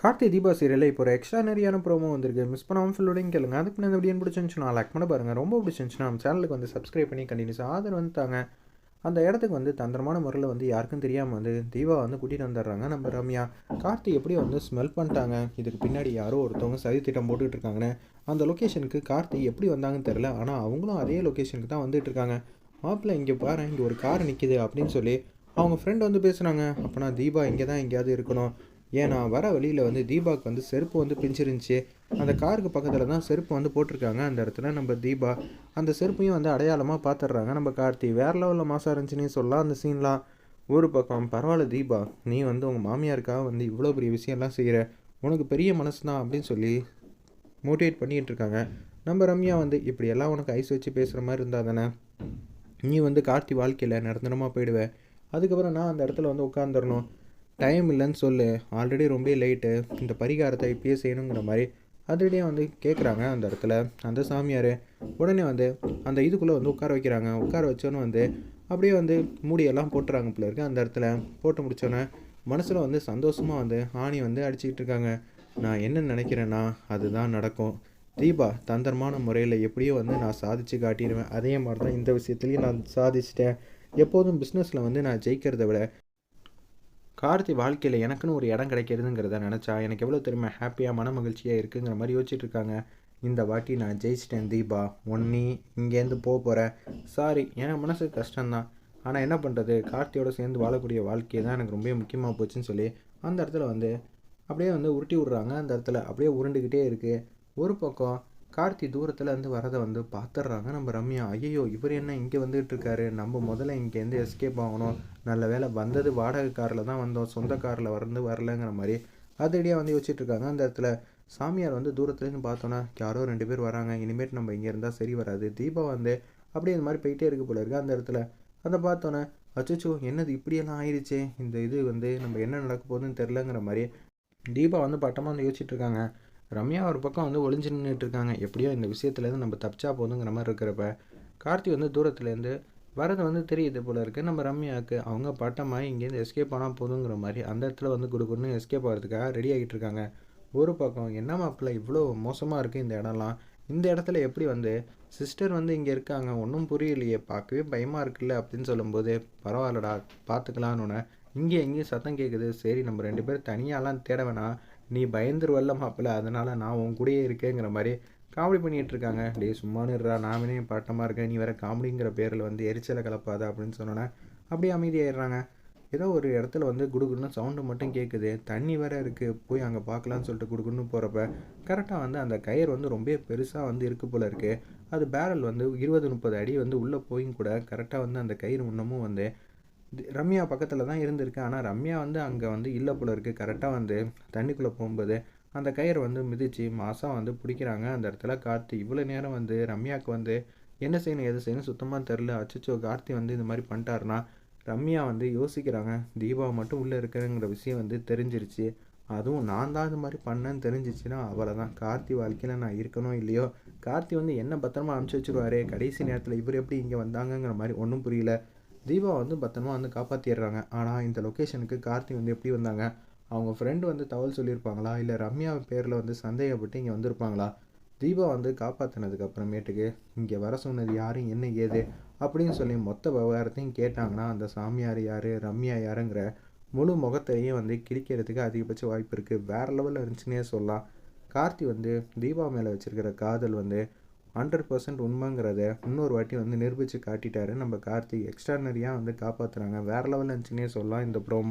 கார்த்தி தீபா சீரியலில் இப்போ ஒரு எக்ஸ்ட்ரானரியான ப்ரோமோ வந்திருக்கு. மிஸ் பண்ணாமல் ஃபுல்லோடையும் கேளுங்க. அதுக்கு முன்னாடி வீடியோ பிடிச்சிருந்துச்சுன்னா லைக் பண்ண பாருங்கள் ரொம்ப பிடிச்சிருந்துச்சுன்னா நம்ம சேனலுக்கு வந்து சப்ஸ்கிரைப் பண்ணி கண்டினியூஸ் ஆதரவு வந்துட்டாங்க அந்த இடத்துக்கு வந்து தந்திரமான முறையில் வந்து யாருக்கும் தெரியாமல் வந்து தீபா வந்து கூட்டிகிட்டு வந்துடுறாங்க. நம்ம ரம்யா கார்த்தி எப்படி வந்து ஸ்மெல் பண்ணிட்டாங்க? இதுக்கு பின்னாடி யாரோ ஒருத்தவங்க சதி திட்டம் போட்டுக்கிட்டு இருக்காங்கன்னு. அந்த லொக்கேஷனுக்கு கார்த்தி எப்படி வந்தாங்கன்னு தெரில ஆனால் அவங்களும் அதே லொக்கேஷனுக்கு தான் வந்துட்டு இருக்காங்க. மாப்பிள்ளை இங்கே பாரு இங்கே ஒரு கார் நிற்கிது அப்படின்னு சொல்லி அவங்க ஃப்ரெண்ட் வந்து பேசுகிறாங்க அப்போனா தீபா இங்கே தான் எங்கேயாவது இருக்கணும். ஏன்னா வர வழியில் வந்து தீபாவுக்கு வந்து செருப்பு வந்து பிஞ்சிருந்துச்சு. அந்த காருக்கு பக்கத்தில் தான் செருப்பு வந்து போட்டிருக்காங்க. அந்த இடத்துல நம்ம தீபா அந்த செருப்பையும் வந்து அடையாளமாக பார்த்துட்றாங்க நம்ம கார்த்தி வேறு லெவலில் மாதம் இருந்துச்சுனே சொல்லலாம் அந்த சீன்லாம். ஒரு பக்கம் பரவாயில்ல தீபா நீ வந்து உங்கள் மாமியாருக்காக வந்து இவ்வளோ பெரிய விஷயம்லாம் செய்கிற உனக்கு பெரிய மனசு தான் அப்படின்னு சொல்லி மோட்டிவேட் பண்ணிகிட்டு இருக்காங்க. நம்ம ரம்யா வந்து இப்படியெல்லாம் உனக்கு ஐஸ் வச்சு பேசுகிற மாதிரி இருந்தால் தானே? நீ வந்து கார்த்தி வாழ்க்கையில் நிரந்தரமாக போயிடுவேன் அதுக்கப்புறம் நான் அந்த இடத்துல வந்து உட்காந்துடணும் டைம் இல்லைன்னு சொல்லு. ஆல்ரெடி ரொம்ப லேட்டு இந்த பரிகாரத்தை இப்பயே செய்யணுங்கிற மாதிரி அதிரடியாக வந்து கேட்குறாங்க அந்த இடத்துல. அந்த சாமியார் உடனே வந்து அந்த இதுக்குள்ளே வந்து உட்கார வைக்கிறாங்க. உட்கார வச்சோன்னு வந்து அப்படியே வந்து மூடியெல்லாம் போட்டுறாங்க பிள்ளை இருக்கு அந்த இடத்துல. போட்டு முடிச்சோன்னே மனசில் வந்து சந்தோஷமாக வந்து ஆணி வந்து அடிச்சுக்கிட்டு இருக்காங்க. நான் என்ன நினைக்கிறேன்னா அதுதான் நடக்கும். தீபா தந்திரமான முறையில் எப்படியோ வந்து நான் சாதித்து காட்டிடுவேன். அதே மாதிரி தான் இந்த விஷயத்துலையும் நான் சாதிச்சிட்டேன். எப்போதும் பிஸ்னஸில் வந்து நான் ஜெயிக்கிறத விட கார்த்தி வாழ்க்கையில் எனக்குன்னு ஒரு இடம் கிடைக்கிறதுங்கிறத நினச்சா எனக்கு எவ்வளோ தெரியுமா ஹாப்பியாக மன மகிழ்ச்சியாக இருக்குங்கிற மாதிரி யோசிச்சுட்டு இருக்காங்க. இந்த வாட்டி நான் ஜெயிச்சிட்டேன் தீபா. ஒன்னி இங்கேருந்து போக போகிறேன் சாரி என் மனசு கஷ்டம்தான். ஆனால் என்ன பண்ணுறது கார்த்தியோடு சேர்ந்து வாழக்கூடிய வாழ்க்கையை தான் எனக்கு ரொம்ப முக்கியமாக போச்சுன்னு சொல்லி அந்த இடத்துல வந்து அப்படியே வந்து உருட்டி விட்றாங்க. அந்த இடத்துல அப்படியே உருண்டுக்கிட்டே இருக்குது ஒரு பக்கம் கார்த்தி தூரத்தில் வந்து வரதை வந்து பார்த்துட்றாங்க நம்ம ரம்யா ஐயோ இவர் என்ன இங்கே வந்துகிட்டு இருக்காரு? நம்ம முதல்ல இங்கேருந்து எஸ்கேப் ஆகணும். நல்ல வேலை வந்தது வாடகை காரில் தான் வந்தோம். சொந்த காரில் வந்து வரலங்கிற மாதிரி. அதடியாக வந்து யோசிச்சுட்டு இருக்காங்க. அந்த இடத்துல சாமியார் வந்து தூரத்துலேருந்து பார்த்தோன்னா யாரோ ரெண்டு பேர் வராங்க. இனிமேட்டு நம்ம இங்கே இருந்தால் சரி வராது. தீபா வந்து அப்படியே இந்த மாதிரி போயிட்டே இருக்க போல இருக்கு. அந்த இடத்துல அதை பார்த்தோன்னே அச்சோ என்னது இப்படியெல்லாம் ஆயிடுச்சே இந்த இது வந்து நம்ம என்ன நடக்க போகுதுன்னு தெரிலங்கிற மாதிரி. தீபா வந்து பட்டமாக வந்து யோசிச்சுட்டு இருக்காங்க. ரம்யா ஒரு பக்கம் வந்து ஒளிஞ்சு நின்றுட்டு இருக்காங்க எப்படியோ இந்த விஷயத்துலேருந்து நம்ம தப்பிச்சா போதுங்கிற மாதிரி இருக்கிறப்ப கார்த்தி வந்து தூரத்துலேருந்து வரது வந்து தெரியுது போல இருக்குது நம்ம ரம்யாவுக்கு அவங்க பட்டமாக இங்கேருந்து எஸ்கேப் ஆனால் போதுங்கிற மாதிரி அந்த இடத்துல வந்து கொடுக்கணும்னு எஸ்கேப் ஆகிறதுக்காக ரெடி ஆகிட்டு இருக்காங்க ஒரு பக்கம் என்ன மாப்பிள்ள இவ்வளோ மோசமாக இருக்குது இந்த இடம்லாம். இந்த இடத்துல எப்படி வந்து சிஸ்டர் வந்து இங்கே இருக்காங்க? ஒன்றும் புரியலையே. பார்க்கவே பயமாக இருக்குல்ல அப்படின்னு சொல்லும்போது பரவாயில்லடா பார்த்துக்கலான்னு இங்கே எங்கேயும் சத்தம் கேட்குது சரி நம்ம ரெண்டு பேரும் தனியாலாம் தேட வேணாம். நீ பயந்துருவல்ல மாப்பிள்ள அதனால் நான் உன் கூடயே இருக்கேங்கிற மாதிரி காமெடி பண்ணிகிட்டு இருக்காங்க. டே சும்மானுடுறா நாமினே பாட்டமாக இருக்கேன். நீ வேற காமெடிங்கிற பேரில் வந்து எரிச்சலை கலப்பாத அப்படின்னு சொன்னோன்னே அப்படியே அமைதியாயிடுறாங்க. ஏதோ ஒரு இடத்துல வந்து குடுகுடுன்னு சவுண்டு மட்டும் கேட்குது தண்ணி வேற இருக்குது போய் அங்கே பார்க்கலான்னு சொல்லிட்டு குடுகுன்னு போகிறப்ப கரெக்டாக வந்து அந்த கயிறு வந்து ரொம்ப பெருசாக வந்து இருக்கு போல இருக்குது அது பேரல் வந்து இருபது முப்பது அடி வந்து உள்ளே போயும் கூட கரெக்டாக வந்து அந்த கயிறு இன்னமும் வந்து ரம்யா பக்கத்தில் தான் இருந்திருக்கு. ஆனால் ரம்யா வந்து அங்கே வந்து இல்லை போல இருக்குது கரெக்டாக வந்து தண்ணிக்குள்ளே போகும்போது அந்த கயிறு வந்து மிதித்து மாதம் வந்து பிடிக்கிறாங்க. அந்த இடத்துல கார்த்தி இவ்வளோ நேரம் வந்து ரம்யாவுக்கு வந்து என்ன செய்யணும் எது செய்யணும் சுத்தமாக தெரில அச்சோ கார்த்தி வந்து இந்த மாதிரி பண்ணிட்டாருனா ரம்யா வந்து யோசிக்கிறாங்க தீபாவை மட்டும் உள்ளே இருக்கிறங்கிற விஷயம் வந்து தெரிஞ்சிருச்சு. அதுவும் நான் தான் இது மாதிரி பண்ணேன்னு தெரிஞ்சிச்சுன்னா அவ்வளோதான் கார்த்தி வாழ்க்கையில் நான் இருக்கணும் இல்லையோ? கார்த்தி வந்து என்ன பத்திரமா அனுப்பிச்சி வச்சுருவாரு? கடைசி நேரத்தில் இவர் எப்படி இங்கே வந்தாங்கங்கிற மாதிரி ஒன்றும் புரியல. தீபா வந்து பத்திரமா வந்து காப்பாற்றிடுறாங்க ஆனால் இந்த லொக்கேஷனுக்கு கார்த்தி வந்து எப்படி வந்தாங்க? அவங்க ஃப்ரெண்டு வந்து தகவல் சொல்லியிருப்பாங்களா? இல்லை ரம்யா பேரில் வந்து சந்தேகப்பட்டு இங்கே வந்திருப்பாங்களா? தீபா வந்து காப்பாற்றினதுக்கு அப்புறமேட்டுக்கு இங்கே வர சொன்னது யாரும் என்ன ஏது? அப்படின்னு சொல்லி மொத்த விவகாரத்தையும் கேட்டாங்கன்னா அந்த சாமியார் யார் ரம்யா யாருங்கிற முழு முகத்தையும் வந்து கிழிக்கிறதுக்கு அதிகபட்ச வாய்ப்பு இருக்குது வேறு லெவலில் இருந்துச்சுன்னே சொல்லலாம். கார்த்தி வந்து தீபா மேலே வச்சுருக்கிற காதல் வந்து ஹண்ட்ரட் பர்சன்ட் உண்மைங்கிறத இன்னொரு வாட்டி வந்து நிரூபித்து காட்டிட்டாரு. நம்ம கார்த்திக் எக்ஸ்ட்ரானரியாக வந்து காப்பாற்றுறாங்க வேறு லெவலில் இருந்துச்சுன்னே சொல்லலாம் இந்த ப்ரோமோ